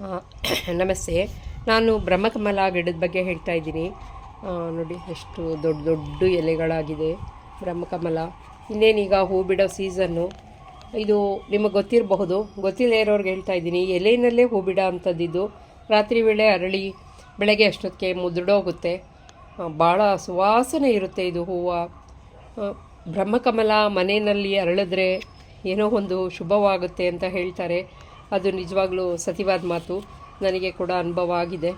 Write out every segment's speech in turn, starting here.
ನಮಸ್ತೆ. ನಾನು ಬ್ರಹ್ಮಕಮಲ ಗಿಡದ ಬಗ್ಗೆ ಹೇಳ್ತಾ ಇದ್ದೀನಿ. ನೋಡಿ, ಎಷ್ಟು ದೊಡ್ಡ ದೊಡ್ಡ ಎಲೆಗಳಾಗಿದೆ ಬ್ರಹ್ಮಕಮಲ. ಇನ್ನೇನೀಗ ಹೂ ಬಿಡೋ ಸೀಸನ್ನು. ಇದು ನಿಮಗೆ ಗೊತ್ತಿರಬಹುದು. ಗೊತ್ತಿಲ್ಲದೇ ಇರೋರ್ಗೆ ಹೇಳ್ತಾ ಇದ್ದೀನಿ. ಎಲೆಯಲ್ಲೇ ಹೂ ಬಿಡೋ ಅಂಥದ್ದಿದ್ದು ರಾತ್ರಿ ವೇಳೆ ಅರಳಿ ಬೆಳಗ್ಗೆ ಅಷ್ಟೊತ್ತಿಗೆ ಮುದುಡೋಗುತ್ತೆ. ಭಾಳ ಸುವಾಸನೆ ಇರುತ್ತೆ ಇದು ಹೂವು. ಬ್ರಹ್ಮಕಮಲ ಮನೆಯಲ್ಲಿ ಅರಳಿದ್ರೆ ಏನೋ ಒಂದು ಶುಭವಾಗುತ್ತೆ ಅಂತ ಹೇಳ್ತಾರೆ. ಅದು ನಿಜವಾಗ್ಲೂ ಸತಿವಾದ ಮಾತು. ನನಗೆ ಕೂಡ ಅನುಭವ ಆಗಿದೆ.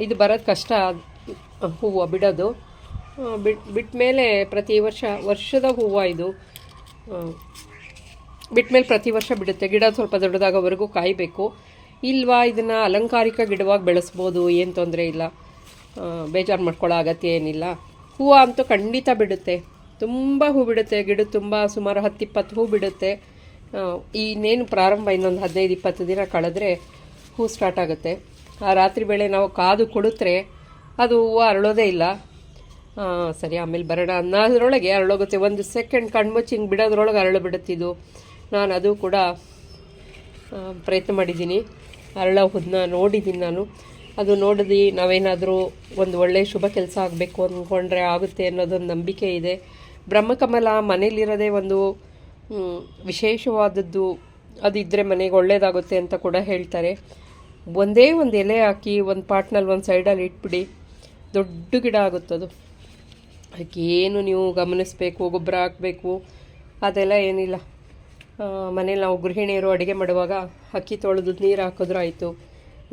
ಇದು ಬರೋದು ಕಷ್ಟ. ಹೂವು ಬಿಡೋದು. ಬಿಟ್ ಮೇಲೆ ಪ್ರತಿ ವರ್ಷ, ವರ್ಷದ ಹೂವು ಇದು. ಬಿಟ್ಟ ಮೇಲೆ ಪ್ರತಿ ವರ್ಷ ಬಿಡುತ್ತೆ. ಗಿಡ ಸ್ವಲ್ಪ ದೊಡ್ಡದಾಗೋವರೆಗೂ ಕಾಯಬೇಕು. ಇಲ್ವಾ ಇದನ್ನು ಅಲಂಕಾರಿಕ ಗಿಡವಾಗಿ ಬೆಳೆಸ್ಬೋದು, ಏನು ತೊಂದರೆ ಇಲ್ಲ. ಬೇಜಾರು ಮಾಡ್ಕೊಳ್ಳೋ ಅಗತ್ಯ ಏನಿಲ್ಲ. ಹೂವು ಅಂತೂ ಖಂಡಿತ ಬಿಡುತ್ತೆ. ತುಂಬ ಹೂ ಬಿಡುತ್ತೆ. ಗಿಡ ತುಂಬ ಸುಮಾರು ಹತ್ತು ಇಪ್ಪತ್ತು ಹೂ ಬಿಡುತ್ತೆ. ಇನ್ನೇನು ಪ್ರಾರಂಭ ಇನ್ನೊಂದು ಹದಿನೈದು, ಇಪ್ಪತ್ತು ದಿನ ಕಳೆದ್ರೆ ಹೂ ಸ್ಟಾರ್ಟ್ ಆಗುತ್ತೆ. ಆ ರಾತ್ರಿ ವೇಳೆ ನಾವು ಕಾದು ಕೊಡುತ್ತರೆ ಅದು ಹೂವು ಅರಳೋದೇ ಇಲ್ಲ. ಸರಿ, ಆಮೇಲೆ ಬರೋಣ ಅನ್ನೋದ್ರೊಳಗೆ ಅರಳೋಗುತ್ತೆ. ಒಂದು ಸೆಕೆಂಡ್ ಕಣ್ಮುಚ್ಚಿ ಹಿಂಗೆ ಬಿಡೋದ್ರೊಳಗೆ ಅರಳು ಬಿಡುತ್ತಿದ್ದು ನಾನು ಅದು ಕೂಡ ಪ್ರಯತ್ನ ಮಾಡಿದ್ದೀನಿ. ಅರಳ ಹುದ್ನ ನೋಡಿದ್ದೀನಿ ನಾನು. ಅದು ನೋಡಿದು ನಾವೇನಾದರೂ ಒಂದು ಒಳ್ಳೆಯ ಶುಭ ಕೆಲಸ ಆಗಬೇಕು ಅಂದ್ಕೊಂಡ್ರೆ ಆಗುತ್ತೆ ಅನ್ನೋದೊಂದು ನಂಬಿಕೆ ಇದೆ. ಬ್ರಹ್ಮಕಮಲ ಮನೇಲಿರೋದೇ ಒಂದು ವಿಶೇಷವಾದದ್ದು ಅದಿದ್ದರೆ ಮನೆಗೆ ಒಳ್ಳೆಯದಾಗುತ್ತೆ ಅಂತ ಕೂಡ ಹೇಳ್ತಾರೆ. ಒಂದೇ ಒಂದು ಎಲೆ ಹಾಕಿ ಒಂದು ಪಾಟ್ನಲ್ಲಿ ಒಂದು ಸೈಡಲ್ಲಿ ಇಟ್ಬಿಡಿ. ದೊಡ್ಡ ಗಿಡ ಆಗುತ್ತದು ಅದಕ್ಕೆ ಏನು ನೀವು ಗಮನಿಸಬೇಕು, ಗೊಬ್ಬರ ಹಾಕಬೇಕು, ಅದೆಲ್ಲ ಏನಿಲ್ಲ. ಮನೇಲಿ ನಾವು ಗೃಹಿಣಿಯರು ಅಡುಗೆ ಮಾಡುವಾಗ ಅಕ್ಕಿ ತೊಳೆದು ನೀರು ಹಾಕಿದ್ರೂ ಆಯಿತು,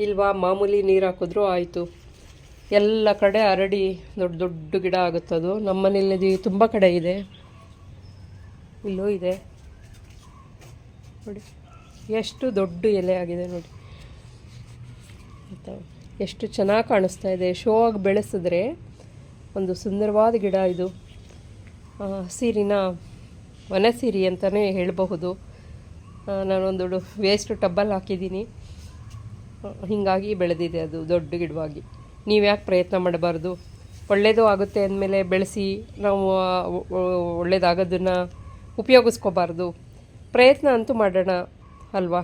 ಇಲ್ವಾ ಮಾಮೂಲಿ ನೀರು ಹಾಕಿದ್ರು ಆಯಿತು. ಎಲ್ಲ ಕಡೆ ಹರಡಿ ದೊಡ್ಡ ದೊಡ್ಡ ಗಿಡ ಆಗುತ್ತದು ನಮ್ಮ ಮನೇಲಿ ತುಂಬ ಕಡೆ ಇದೆ. ಇಲ್ಲೂ ಇದೆ. ನೋಡಿ, ಎಷ್ಟು ದೊಡ್ಡ ಎಲೆ ಆಗಿದೆ ನೋಡಿ. ಎಷ್ಟು ಚೆನ್ನಾಗಿ ಕಾಣಿಸ್ತಾ ಇದೆ. ಶೋ ಆಗಿ ಬೆಳೆಸಿದ್ರೆ ಒಂದು ಸುಂದರವಾದ ಗಿಡ ಇದು. ಹಸಿರಿನ ವನಸಿರಿ ಅಂತಲೇ ಹೇಳಬಹುದು. ನಾನೊಂದು ವೇಸ್ಟ್ ಟಬ್ಬಲ್ಲಿ ಹಾಕಿದ್ದೀನಿ. ಹೀಗಾಗಿ ಬೆಳೆದಿದೆ ಅದು ದೊಡ್ಡ ಗಿಡವಾಗಿ. ನೀವು ಯಾಕೆ ಪ್ರಯತ್ನ ಮಾಡಬಾರ್ದು. ಒಳ್ಳೆಯದು ಆಗುತ್ತೆ ಅಂದಮೇಲೆ ಬೆಳೆಸಿ ನಾವು ಒಳ್ಳೆಯದಾಗೋದನ್ನು ಉಪಯೋಗಿಸ್ಕೋಬಾರ್ದು. ಪ್ರಯತ್ನ ಅಂತೂ ಮಾಡೋಣ ಅಲ್ವಾ?